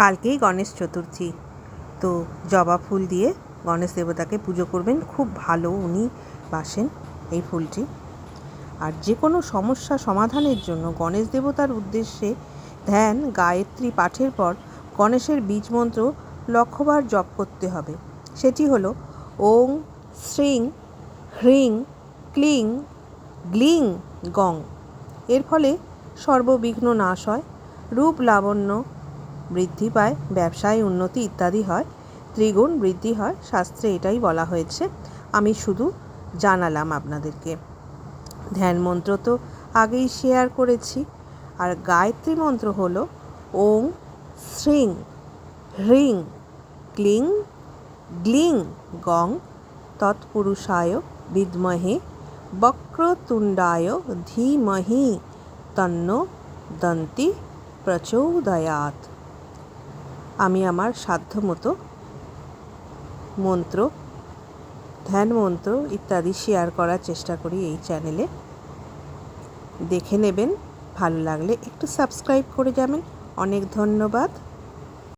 কালকেই গণেশ চতুর্থী। তো জবা ফুল দিয়ে গণেশ দেবতাকে পুজো করবেন, খুব ভালো উনি বাসেন এই ফুলটি। আর যে কোনো সমস্যা সমাধানের জন্য গণেশ দেবতার উদ্দেশ্যে ধ্যান, গায়ত্রী পাঠের পর গণেশের বীজ মন্ত্র লক্ষবার জপ করতে হবে। সেটি হলো ওং, শ্রীং, হ্রিং, ক্লিং, গ্লিং, গং। এর ফলে সর্ববিঘ্ন নাশ হয়, রূপ লাবণ্য বৃদ্ধি পায়, ব্যবসায় উন্নতি ইত্যাদি হয় ত্রিগুণ বৃদ্ধি হয় শাস্ত্রে এটাই বলা হয়েছে। আমি শুধু জানালাম আপনাদেরকে। ধ্যান মন্ত্র তো আগেই শেয়ার করেছি। আর গায়ত্রী মন্ত্র হল ওং, শ্রীং, হ্রিং, ক্লিং, গ্লিং, গং, তৎপুরুষায় বিদ্মহে, বক্রতুণ্ডায় ধীমহি, তন্ন দন্তি প্রচোদয়াত আমি আমার সাধ্য মতো মন্ত্র, ধ্যান মন্ত্র ইত্যাদি শেয়ার করার চেষ্টা করি এই চ্যানেলে দেখে নেবেন, ভালো লাগলে একটু সাবস্ক্রাইব করে যাবেন। অনেক ধন্যবাদ।